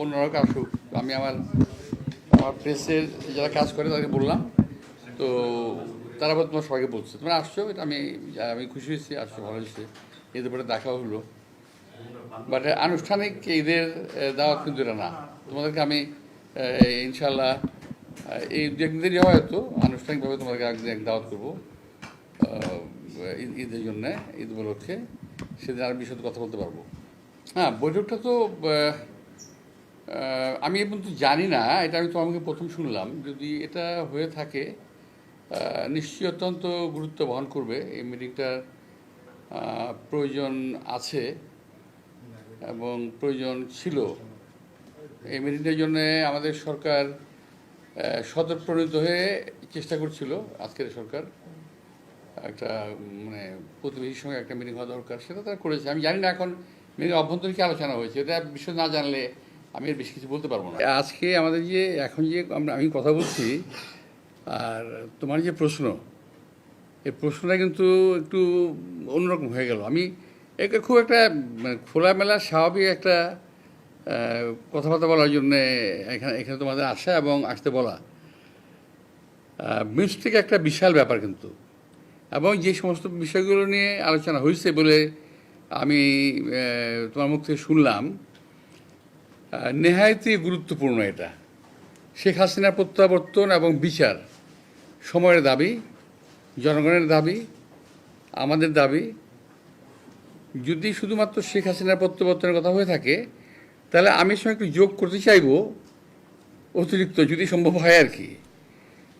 অন্যরা আসুক আমি আমার আমার প্রেসের যারা কাজ করে তাদেরকে বললাম। তো তারা তোমার সবাইকে বলছে। তোমরা আসছো, এটা আমি আমি খুশি হয়েছি, আসছো, ভালো হয়েছে। এদের পরে দেখা হলো। বাট আনুষ্ঠানিক ঈদের দাওয়াত কিন্তু এটা না। তোমাদেরকে আমি ইনশাল্লাহ এই দু একদিন দেরি হয় হয়তো, আনুষ্ঠানিকভাবে তোমাদেরকে একদিন এক দাওয়াত করব ঈদ- ঈদের জন্যে, ঈদ উপলক্ষে। সেদিন আর বিশদ কথা বলতে পারব। হ্যাঁ বৈঠকটা তো আমি তো জানি না, এটা আমি তো আমাকে প্রথম শুনলাম। যদি এটা হয়ে থাকে নিশ্চয়ই অত্যন্ত গুরুত্ব বহন করবে। এই মিটিংটার প্রয়োজন আছে এবং প্রয়োজন ছিল। এই মিটিংটার জন্য আমাদের সরকার স্বতঃপ্রণীত হয়ে চেষ্টা করছিল। আজকের সরকার একটা মানে প্রতিবেশীর সঙ্গে একটা মিটিং হওয়া দরকার, সেটা তারা করেছে। আমি জানি না এখন মিটিং অভ্যন্তরীণ আলোচনা হয়েছে। এটা বিষয় না জানলে আমি এর বেশি কিছু বলতে পারব না। আজকে আমাদের যে, এখন যে আমি কথা বলছি, আর তোমার যে প্রশ্ন, এই প্রশ্নটা কিন্তু একটু অন্যরকম হয়ে গেল। আমি একে খুব একটা মানে খোলামেলা, স্বাভাবিক একটা কথাবার্তা বলার জন্যে এখানে এখানে তোমাদের আসা এবং আসতে বলা। মিস্টেক একটা বিশাল ব্যাপার কিন্তু। এবং যে সমস্ত বিষয়গুলো নিয়ে আলোচনা হয়েছে বলে আমি তোমার মুখ থেকে শুনলাম নেহায়তই গুরুত্বপূর্ণ এটা। শেখ হাসিনার প্রত্যাবর্তন এবং বিচার সময়ের দাবি, জনগণের দাবি, আমাদের দাবি। যদি শুধুমাত্র শেখ হাসিনার প্রত্যাবর্তনের কথা হয়ে থাকে, তাহলে আমি সঙ্গে একটু যোগ করতে চাইব, অতিরিক্ত যদি সম্ভব হয় আর কি।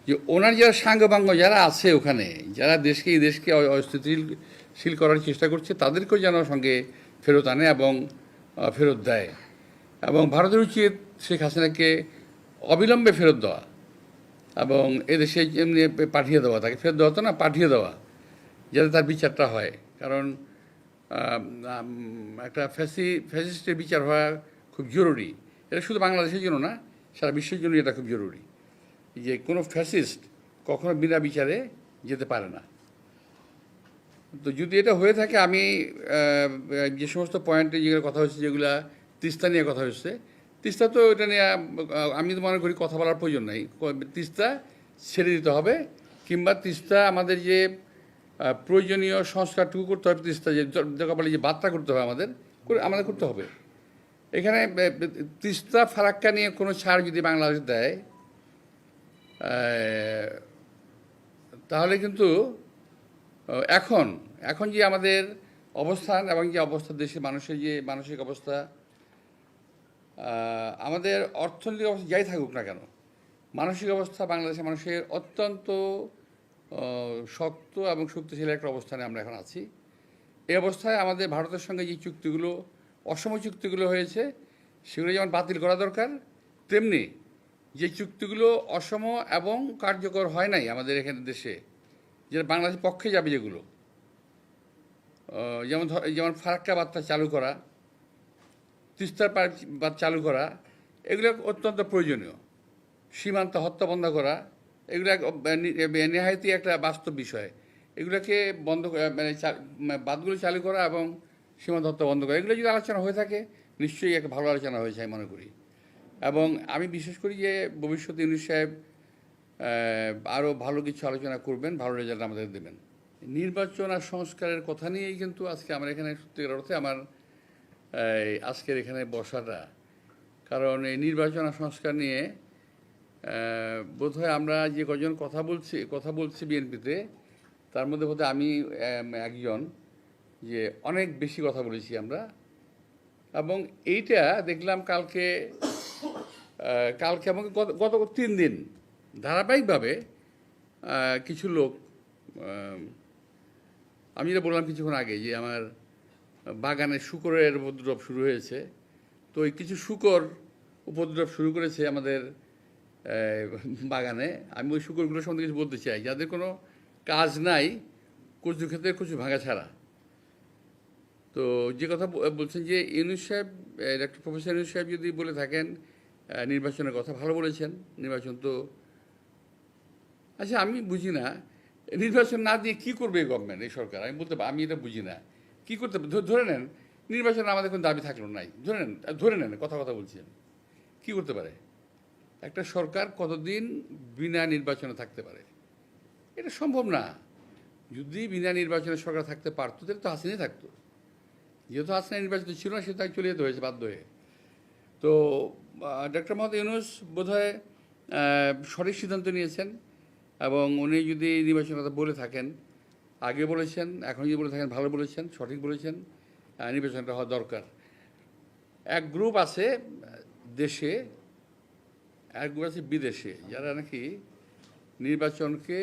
যে ওনার যারা সাঙ্গবাঙ্গ যারা আছে ওখানে, যারা দেশকে, এই দেশকে অস্থিতিশীল করার চেষ্টা করছে, তাদেরকেও যেন সঙ্গে ফেরত আনে এবং ফেরত দেয়। এবং ভারতের উচিত শেখ হাসিনাকে অবিলম্বে ফেরত দেওয়া এবং এদেশে এমনি পাঠিয়ে দেওয়া, তাকে ফেরত দেওয়া তো না, পাঠিয়ে দেওয়া, যাতে তার বিচারটা হয়। কারণ একটা ফ্যাসি, ফ্যাসিস্টের বিচার হওয়া খুব জরুরি। এটা শুধু বাংলাদেশের জন্য না, সারা বিশ্বের জন্য এটা খুব জরুরি যে কোনো ফ্যাসিস্ট কখনো বিনা বিচারে যেতে পারে না। তো যদি এটা হয়ে থাকে, আমি যে সমস্ত পয়েন্টে যেগুলো কথা হচ্ছে, যেগুলা তিস্তা নিয়ে কথা হচ্ছে। তিস্তা তো এটা নিয়ে, আমি তো মনে করি কথা বলার প্রয়োজন নাই। তিস্তা ছেড়ে দিতে হবে, কিংবা তিস্তা আমাদের যে প্রয়োজনীয় সংস্কারটুকু করতে হবে, তিস্তা যে বলে যে বার্তা করতে হবে আমাদের, করে আমাদের করতে হবে। এখানে তিস্তা ফারাক্কা নিয়ে কোনো ছাড় যদি বাংলাদেশ দেয় তাহলে কিন্তু এখন এখন যে আমাদের অবস্থান এবং যে অবস্থা দেশের মানুষের যে মানসিক অবস্থা আমাদের অর্থনৈতিক অবস্থা যাই থাকুক না কেন, মানসিক অবস্থা বাংলাদেশের মানুষের অত্যন্ত শক্ত এবং শক্তিশালী একটা অবস্থানে আমরা এখন আছি। এই অবস্থায় আমাদের ভারতের সঙ্গে যে চুক্তিগুলো, অসম চুক্তিগুলো হয়েছে, সেগুলো যেমন বাতিল করা দরকার, তেমনি যে চুক্তিগুলো অসম এবং কার্যকর হয় নাই আমাদের এখানে দেশে, যেটা বাংলাদেশের পক্ষে যাবে যেগুলো যেমন যেমন ফারাক্কা বার্তা চালু করা তিস্তার বাদ চালু করা, এগুলো অত্যন্ত প্রয়োজনীয়। সীমান্ত হত্যা বন্ধ করা, এগুলো এক নি- নেহায়তি একটা বাস্তব বিষয়। এগুলোকে বন্ধ মানে বাদগুলো চালু করা এবং সীমান্ত হত্যা বন্ধ করা, এগুলো যদি আলোচনা হয়ে থাকে, নিশ্চয়ই একটা ভালো আলোচনা হয়েছে আমি মনে করি। এবং আমি বিশেষ করি যে, ভবিষ্যতে ইউনুস সাহেব আরও ভালো কিছু আলোচনা করবেন, ভালো রেজাল্ট আমাদের দেবেন। নির্বাচন আর সংস্কারের কথা নিয়েই কিন্তু আজকে আমার এখানে সত্যিকার অর্থে আমার আজকের এখানে বসাটা। কারণ এই নির্বাচন সংস্কার নিয়ে বোধহয় আমরা যে কজন কথা বলছি কথা বলছি বিএনপিতে, তার মধ্যে বোধহয় আমি একজন যে অনেক বেশি কথা বলেছি আমরা। এবং এইটা দেখলাম কালকে কালকে আমাকে গত গত তিন দিন ধারাবাহিকভাবে কিছু লোক আমি যেটা বললাম কিছুক্ষণ আগে যে আমার বাগানে শুকরের উপদ্রব শুরু হয়েছে। তো ওই কিছু শুকর উপদ্রব শুরু করেছে আমাদের বাগানে। আমি ওই শুকরগুলো সম্বন্ধে কিছু বলতে চাই। যাদের কোনো কাজ নাই, কচু ক্ষেত্রে কচু ভাঙা ছাড়া। তো যে কথা বলছেন যে ইউনুস সাহেব ডাক্তার প্রফেসর ইউনুস সাহেব যদি বলে থাকেন নির্বাচনের কথা ভালো বলেছেন। নির্বাচন তো আচ্ছা আমি বুঝি না। নির্বাচন না দিয়ে কী করবে এই গভর্নমেন্ট এই সরকার? আমি বলতে আমি এটা বুঝি না। কি করতে ধরে নেন, নির্বাচনে আমাদের কোনো দাবি থাকল নাই। ধরে নেন ধরে নেন, কথা কথা বলছি আমি। কি করতে পারে? একটা সরকার কতদিন বিনা নির্বাচনে থাকতে পারে? এটা সম্ভব না। যদি বিনা নির্বাচনে সরকার থাকতে পারতো, তাহলে তো হাসিনাই থাকতো। যেহেতু হাসিনা নির্বাচিত ছিল না, সে তাই চলে যেতে হয়েছে বাধ্য হয়ে। তো ডক্টর মোহাম্মদ ইউনুস বোধহয় সঠিক সিদ্ধান্ত নিয়েছেন এবং উনি যদি নির্বাচনের কথা বলে থাকেন আগে বলেছেন, এখন যদি বলে থাকেন, ভালো বলেছেন, সঠিক বলেছেন নির্বাচনটা হওয়া দরকার। এক গ্রুপ আছে দেশে, এক গ্রুপ আছে বিদেশে, যারা নাকি নির্বাচনকে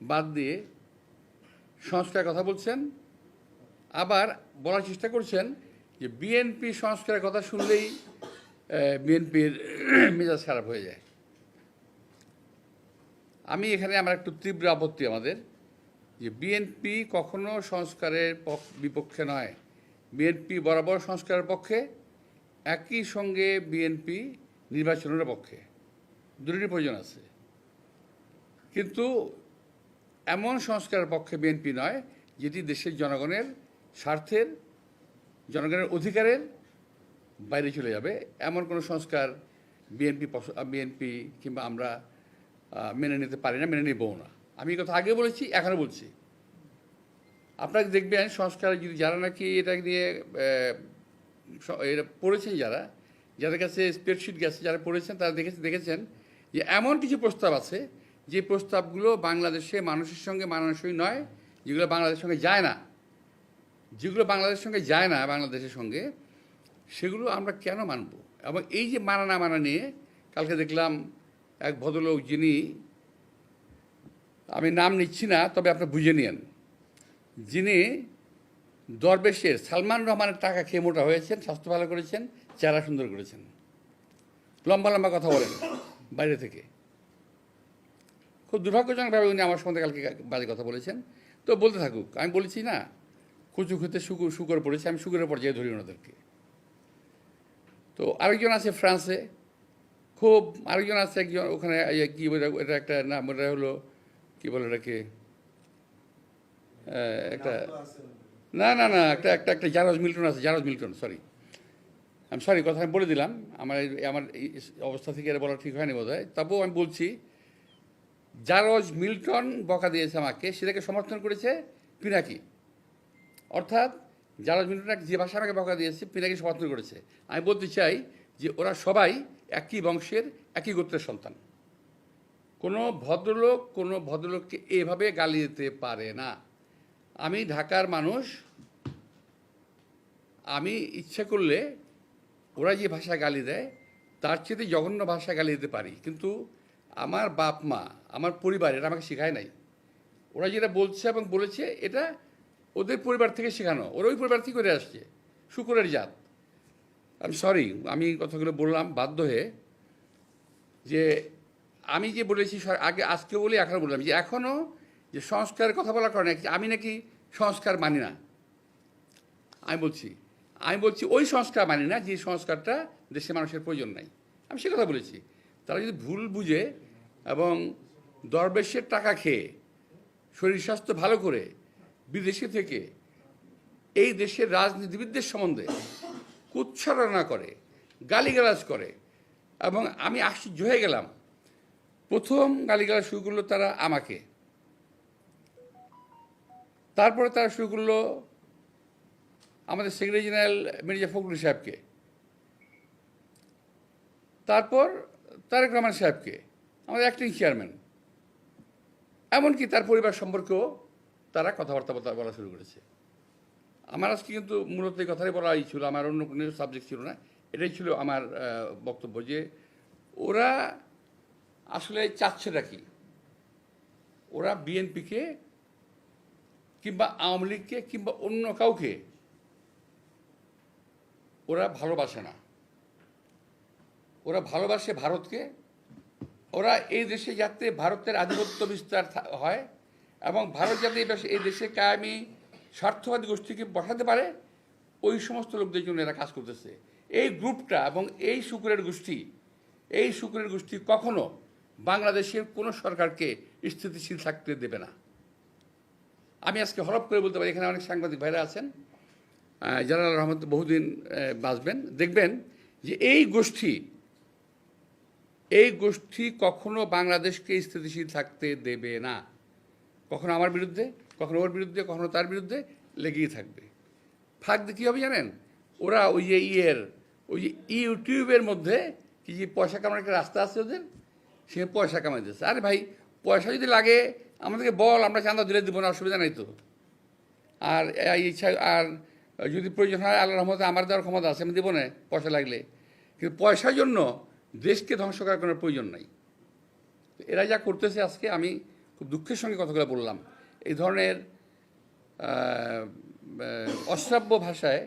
বাদ দিয়ে সংস্কারের কথা বলছেন, আবার বলার চেষ্টা করছেন যে বিএনপি সংস্কারের কথা শুনলেই বিএনপির মেজাজ খারাপ হয়ে যায়। আমি এখানে আমার একটু তীব্র আপত্তি আমাদের। যে বিএনপি কখনো সংস্কারের পক- বিপক্ষে নয়। বিএনপি বরাবর সংস্কারের পক্ষে, একই সঙ্গে বিএনপি নির্বাচনের পক্ষে। দুটির প্রয়োজন আছে। কিন্তু এমন সংস্কারের পক্ষে বিএনপি নয়, যেটি দেশের জনগণের স্বার্থের, জনগণের অধিকারের বাইরে চলে যাবে। এমন কোনো সংস্কার বিএনপি বিএনপি কিংবা আমরা মেনে নিতে পারি না, মেনে নিবও না। আমি কথা আগে বলেছি এখনও বলছি। আপনাকে দেখবেন সংস্কার যদি যারা নাকি এটা নিয়ে এটা পড়েছেন যারা, যাদের কাছে স্প্রেডশিট গেছে, যারা পড়েছেন, তারা দেখেছে, দেখেছেন যে এমন কিছু প্রস্তাব আছে, যে প্রস্তাবগুলো বাংলাদেশে মানুষের সঙ্গে মানানসই নয়, যেগুলো বাংলাদেশের সঙ্গে যায় না। যেগুলো বাংলাদেশের সঙ্গে যায় না, বাংলাদেশের সঙ্গে, সেগুলো আমরা কেন মানব? এবং এই যে মানা না মানা নিয়ে, কালকে দেখলাম এক ভদ্রলোক যিনি আমি নাম নিচ্ছি না, তবে আপনি বুঝে নিন যিনি দরবেশের সালমান রহমানের টাকা খেয়ে মোটা হয়েছেন, স্বাস্থ্য ভালো করেছেন, চেহারা সুন্দর করেছেন। লম্বা লম্বা কথা বলেন, বাইরে থেকে। খুব দুর্ভাগ্যজনকভাবে উনি আমার সম্বন্ধে কালকে বাজে কথা বলেছেন। তো বলতে থাকুক, আমি বলেছি না কচু খেতে শুকুর শুকর পড়েছে, আমি শুকুরের পর্যায়ে ধরি ওনাদেরকে। তো আরেকজন আছে ফ্রান্সে, খুব আরেকজন আছে একজন, ওখানে কি এটা একটা নাম, ওটা হলো কি বলে এটাকে একটা না না না একটা একটা একটা জারজ মিল্টন আছে জারজ মিল্টন সরি আমি সরি কথা আমি বলে দিলাম। আমার আমার অবস্থা থেকে এটা বলা ঠিক হয়নি বোধ হয় তবুও আমি বলছি জারজ মিল্টন বকা দিয়েছে আমাকে সেটাকে সমর্থন করেছে পিনাকি। অর্থাৎ জারজ মিল্টন যে ভাষা আমাকে বকা দিয়েছে পিনাকি সমর্থন করেছে। আমি বলতে চাই যে ওরা সবাই একই বংশের একই গোত্রের সন্তান। কোনো ভদ্রলোক কোনো ভদ্রলোককে এভাবে গালি দিতে পারে না। আমি ঢাকার মানুষ। আমি ইচ্ছে করলে ওরা যে ভাষা গালি দেয়, তার চেয়ে জঘন্য ভাষা গালি দিতে পারি। কিন্তু আমার বাপ মা, আমার পরিবার, এটা আমাকে শেখায় নাই। ওরা যেটা বলছে এবং বলেছে, এটা ওদের পরিবার থেকে শেখানো। ওরা ওই পরিবার থেকে করে আসছে। শুকুরের জাত। আমি সরি আমি কথাগুলো বললাম বাধ্য হয়ে যে আমি যে বলেছি আগে আজকে বলি এখনও বললাম। যে এখনও যে সংস্কারের কথা বলার কারণে আমি নাকি সংস্কার মানি না। আমি বলছি আমি বলছি ওই সংস্কার মানি না, যে সংস্কারটা দেশের মানুষের প্রয়োজন নাই। আমি সে কথা বলেছি। তারা যদি ভুল বুঝে এবং দরবেশের টাকা খেয়ে, শরীর স্বাস্থ্য ভালো করে, বিদেশে থেকে, এই দেশের রাজনীতিবিদদের সম্বন্ধে কুচ্ছারণা করে, গালিগালাজ করে, এবং আমি আশ্চর্য হয়ে গেলাম প্রথম গালিগালাজ শুরু করল তারা আমাকে। তারপরে তারা শুরু করল আমাদের সেক্রেটারি জেনারেল মির্জা ফখরুল সাহেবকে। তারপর তারেক রহমান সাহেবকে, আমাদের অ্যাক্টিং চেয়ারম্যান এমনকি তার পরিবার সম্পর্কেও তারা কথাবার্তা বলা- বলা শুরু করেছে। আমার আজকে কিন্তু মূলত এই কথাই বলাই ছিল আমার অন্য কোনো সাবজেক্ট ছিল না। এটাই ছিল আমার বক্তব্য যে ওরা আসলে চাচ্ছেটা কি? ওরা বিএনপিকে কিংবা আওয়ামী লীগকে কিংবা অন্য কাউকে ওরা ভালোবাসে না। ওরা ভালোবাসে ভারতকে। ওরা এই দেশে যাতে ভারতের আধিপত্য বিস্তার হয় এবং ভারত যাতে এই দেশে- কায়েমি, স্বার্থবাদী গোষ্ঠীকে বসাতে পারে, ওই সমস্ত লোকদের জন্য এরা কাজ করতেছে। এই গ্রুপটা এবং এই শুকুরের গোষ্ঠী, এই শুকুরের গোষ্ঠী কখনো বাংলাদেশের কোনো সরকারকে স্থিতিশীল থাকতে দেবে না। আমি আজকে হরপ করে বলতে পারি, এখানে অনেক সাংবাদিক ভাইরা আছেন। যারা রহমত বহুদিন বাঁচবেন। দেখবেন যে এই গোষ্ঠী এই গোষ্ঠী কখনো বাংলাদেশকে স্থিতিশীল থাকতে দেবে না। কখনো আমার বিরুদ্ধে, কখনো ওর বিরুদ্ধে, কখনো তার বিরুদ্ধে লেগেই থাকবে। ফাঁক দিয়ে কী হবে জানেন? ওরা ওই যে ইয়ের, ওই যে ইউটিউবের মধ্যে কি যে পয়সা কামানোর একটা রাস্তা আছে ওদের? সে পয়সা কামাই দিচ্ছে আরে ভাই, পয়সা যদি লাগে, আমাদেরকে বল, আমরা চাঁদা দিলে দিব না, অসুবিধা নাই তো। আর ইচ্ছা, আর যদি প্রয়োজন হয় আল্লাহ রহমতে আমার দেওয়ার ক্ষমতা আছে, আমি দেবো না পয়সা লাগলে। কিন্তু পয়সার জন্য দেশকে ধ্বংস করার কোনো প্রয়োজন নাই। এরা যা করতেছে আজকে, আমি খুব দুঃখের সঙ্গে কথাগুলো বললাম। এই ধরনের অশ্রাব্য ভাষায়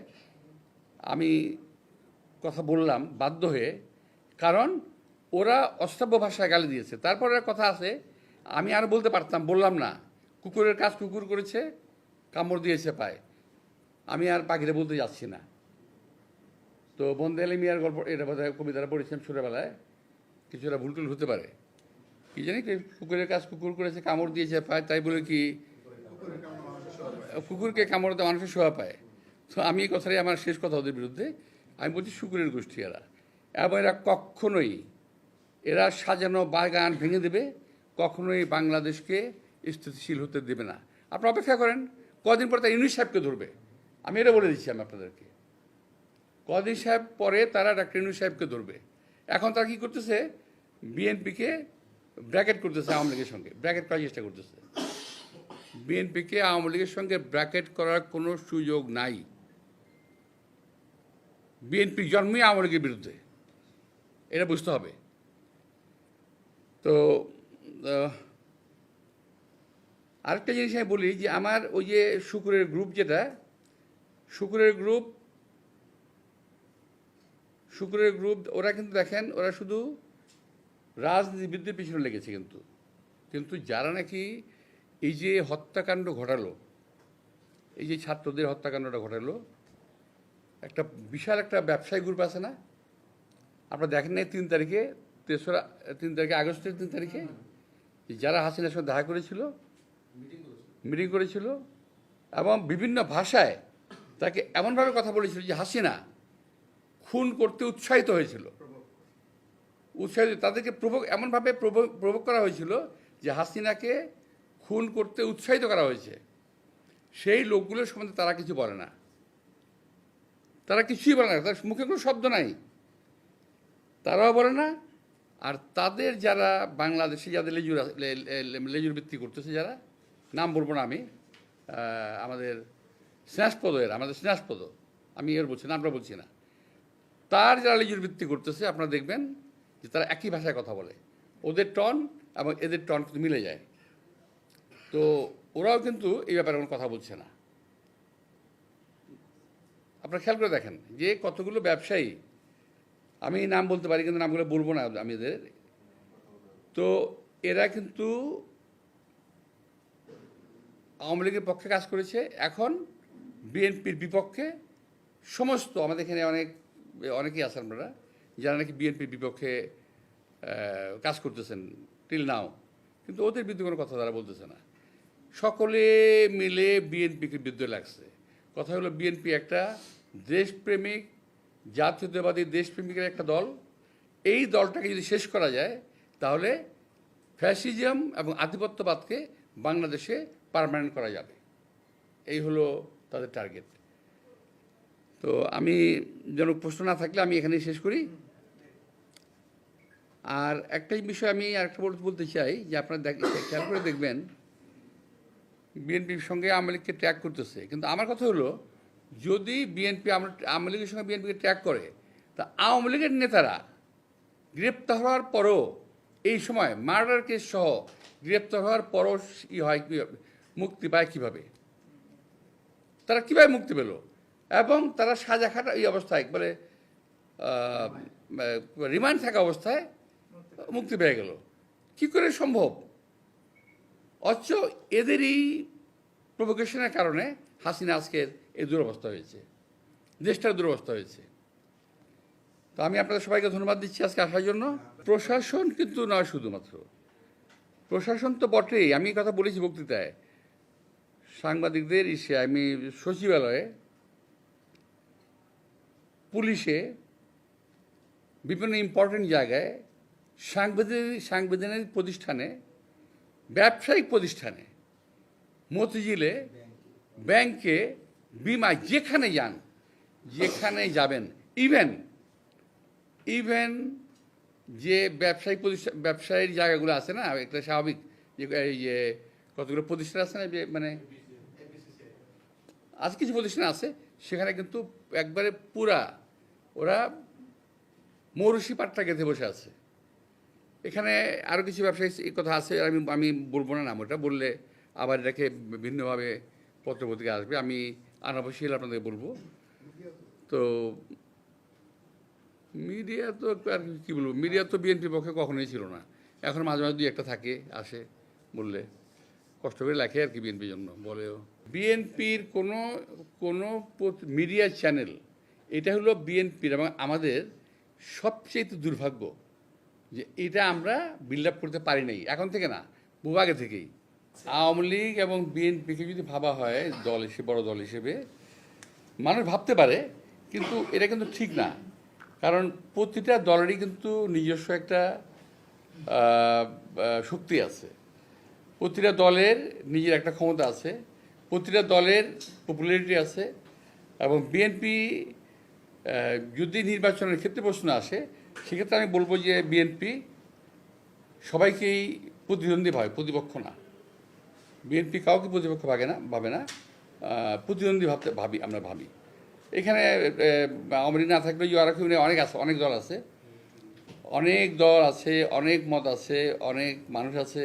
আমি কথা বললাম বাধ্য হয়ে। কারণ ওরা অশ্রাব্য ভাষায় গালি দিয়েছে। তারপরে কথা আছে, আমি আর বলতে পারতাম, বললাম না, কুকুরের কাজ কুকুর করেছে, কামড় দিয়েছে পায়। আমি আর পাখিরে বলতে যাচ্ছি না। তো বন্দে আলী মিয়ার গল্প, এটা বোধহয় কবিতাটা পড়েছিলাম ছোটোবেলায়, কিছুটা ভুল টুল হতে পারে। কি জানি কুকুরের কাজ কুকুর করেছে, কামড় দিয়েছে পায়, তাই বলে কি, কুকুরকে কামড় দেওয়া মানুষের শোয়া পায়। তো আমি এই কথাটাই আমার শেষ কথা ওদের বিরুদ্ধে। আমি বলছি শুকুরের গোষ্ঠী এরা। এবং এরা কখনোই এরা সাজানো বাগান ভেঙে দেবে, কখনোই বাংলাদেশকে স্থিতিশীল হতে দেবে না। আপনারা অপেক্ষা করেন, কদিন পরে তারা ইউনিস সাহেবকে ধরবে। আমি এটা বলে দিচ্ছি আমি আপনাদেরকে। কদিন সাহেব পরে তারা ডাক্তার ইউনুস সাহেবকে ধরবে। এখন তারা কী করতেছে? বিএনপিকে ব্র্যাকেট করতেছে আওয়ামী লীগের সঙ্গে, ব্র্যাকেট করার চেষ্টা করতেছে। বিএনপিকে আওয়ামী লীগের সঙ্গে ব্র্যাকেট করার কোনো সুযোগ নাই। বিএনপি জন্মই আওয়ামী লীগের বিরুদ্ধে। এটা বুঝতে হবে। তো আরেকটা জিনিস আমি বলি যে আমার ওই যে শুকুরের গ্রুপ যেটা, শুকুরের গ্রুপ শুকুরের গ্রুপ ওরা কিন্তু দেখেন, ওরা শুধু রাজনীতিবিদদের পিছনে লেগেছে কিন্তু। কিন্তু যারা নাকি এই যে হত্যাকাণ্ড ঘটালো, এই যে ছাত্রদের হত্যাকাণ্ডটা ঘটালো, একটা বিশাল একটা ব্যবসায়ী গ্রুপ আছে না? আপনারা দেখেন নাই তিন তারিখে তেসরা তিন তারিখে আগস্টের তিন তারিখে? যারা হাসিনার সঙ্গে দেখা করেছিল? মিটিং করেছিল। এবং বিভিন্ন ভাষায় তাকে এমনভাবে কথা বলেছিল যে হাসিনা খুন করতে উৎসাহিত হয়েছিল। উৎসাহিত তাদেরকে প্রভোগ এমনভাবে প্রভোগ করা হয়েছিল যে হাসিনাকে খুন করতে উৎসাহিত করা হয়েছে। সেই লোকগুলোর সম্বন্ধে তারা কিছু বলে না। তারা কিছুই বলে না। তার মুখে কোনো শব্দ নাই। তারাও বলে না। আর তাদের যারা বাংলাদেশে যাদের লেজুর লেজুর বৃত্তি করতেছে যারা, নাম বলব না আমি আমাদের স্নেহাসপদ এর আমাদের স্নেহাসপদ, আমি এর বলছি না, আমরা বলছি না। তার যারা লেজুর বৃত্তি করতেছে, আপনারা দেখবেন যে তারা একই ভাষায় কথা বলে। ওদের টন এবং এদের টন কিন্তু মিলে যায়। তো ওরাও কিন্তু এই ব্যাপারে কোনো কথা বলছে না। আপনারা খেয়াল করে দেখেন যে কতগুলো ব্যবসায়ী আমি নাম বলতে পারি, কিন্তু নামগুলো বলব না আমি এদের। তো এরা কিন্তু আওয়ামী লীগের পক্ষে কাজ করেছে। এখন বিএনপির বিপক্ষে সমস্ত, আমাদের এখানে অনেক, অনেকেই আছেন আপনারা, যারা নাকি বিএনপির বিপক্ষে কাজ করতেছেন টিল নাও কিন্তু ওদের বিরুদ্ধে কোনো কথা তারা বলতেছে না। সকলে মিলে বিএনপিকে বিরুদ্ধে লাগছে। কথা হলো বিএনপি একটা দেশপ্রেমিক জাতীয়তাবাদী দেশপ্রেমিকের একটা দল, এই দলটাকে যদি শেষ করা যায়, তাহলে ফ্যাসিজম এবং আধিপত্যবাদকে বাংলাদেশে পার্মানেন্ট করা যাবে। এই হলো তাদের টার্গেট। তো আমি যেন প্রশ্ন না থাকলে আমি এখানেই শেষ করি। আর একটাই বিষয় আমি আরেকটা বলতে চাই, যে আপনারা খেয়াল করে দেখবেন, বিএনপির সঙ্গে আওয়ামী লীগকে করতেছে। কিন্তু আমার কথা হলো যদি বিএনপি আওয়ামী লীগের সঙ্গে বিএনপিকে ট্র্যাক করে, তা আওয়ামী লীগের নেতারা গ্রেপ্তার হওয়ার পরও এই সময় মার্ডার কেস সহ গ্রেপ্তার হওয়ার পরও ই হয় মুক্তি পায় কীভাবে? তারা কীভাবে মুক্তি পেল? এবং তারা সাজা খাটা এই অবস্থায় একবারে রিমান্ড থাকা অবস্থায় মুক্তি পেয়ে গেল। কি করে সম্ভব? অথচ এদেরই প্রভোকেশনের কারণে হাসিনা আজকের এই দুরবস্থা হয়েছে। দেশটার দুরবস্থা হয়েছে। তো আমি আপনাদের সবাইকে ধন্যবাদ দিচ্ছি আজকে আসার জন্য। প্রশাসন কিন্তু নয় শুধুমাত্র। প্রশাসন তো বটেই। আমি কথা বলেছি বক্তৃতায়। সাংবাদিকদের ইসে আমি সচিবালয়ে, পুলিশে, বিভিন্ন ইম্পর্টেন্ট জায়গায়, সাংবিধানিক সাংবিধানিক প্রতিষ্ঠানে, ব্যবসায়িক প্রতিষ্ঠানে, মতিঝিলে, ব্যাংকে বিমা যেখানে যান, যেখানে যাবেন ইভেন ইভেন যে ব্যবসায়িক প্রতিষ্ঠান ব্যবসায়ীর জায়গাগুলো আছে না, একটা স্বাভাবিক যে যে কতগুলো প্রতিষ্ঠান আছে না যে মানে আজ কিছু প্রতিষ্ঠান আছে, সেখানে কিন্তু একবারে পুরা ওরা মৌরসি পাট্টা গেঁথে বসে আছে। এখানে আরও কিছু ব্যবসায়ী কথা আছে, আমি আমি বলব না নাম ওটা বললে আবার এটাকে ভিন্নভাবে পত্রপত্রিকা আসবে। আমি আনাবশ্যিক আপনাদের বলব। তো মিডিয়া তো আর কী বলব, মিডিয়া তো বিএনপির পক্ষে কখনোই ছিল না। এখন মাঝে মাঝে দুই একটা থাকে, আসে, বললে কষ্ট করে লেখে আর কি বিএনপির জন্য বলেও বিএনপির কোনো কোনো মিডিয়া চ্যানেল, এটা হলো বিএনপির এবং আমাদের সবচেয়ে দুর্ভাগ্য যে এটা আমরা বিল্ড আপ করতে পারি নাই, এখন থেকে না বহু আগে থেকেই। আওয়ামী লীগ এবং বিএনপিকে যদি ভাবা হয়, দল হিসেবে, বড় দল হিসেবে, মানুষ ভাবতে পারে, কিন্তু এটা কিন্তু ঠিক না। কারণ প্রতিটা দলেরই কিন্তু নিজস্ব একটা শক্তি আছে। প্রতিটা দলের নিজের একটা ক্ষমতা আছে, প্রতিটা দলের পপুলারিটি আছে এবং বিএনপি যদি নির্বাচনের ক্ষেত্রে প্রশ্ন আসে, সেক্ষেত্রে আমি বলব যে বিএনপি সবাইকেই প্রতিদ্বন্দ্বী ভাবে, প্রতিপক্ষ না। বিএনপি কাউকে প্রতিপক্ষ ভাগে না, ভাবে না। প্রতিদ্বন্দ্বী ভাবতে ভাবি, আমরা ভাবি। এখানে আওয়ামী লীগ না থাকলেও ইউআরএফ অনেক আছে, অনেক দল আছে। অনেক দল আছে, অনেক মত আছে, অনেক মানুষ আছে।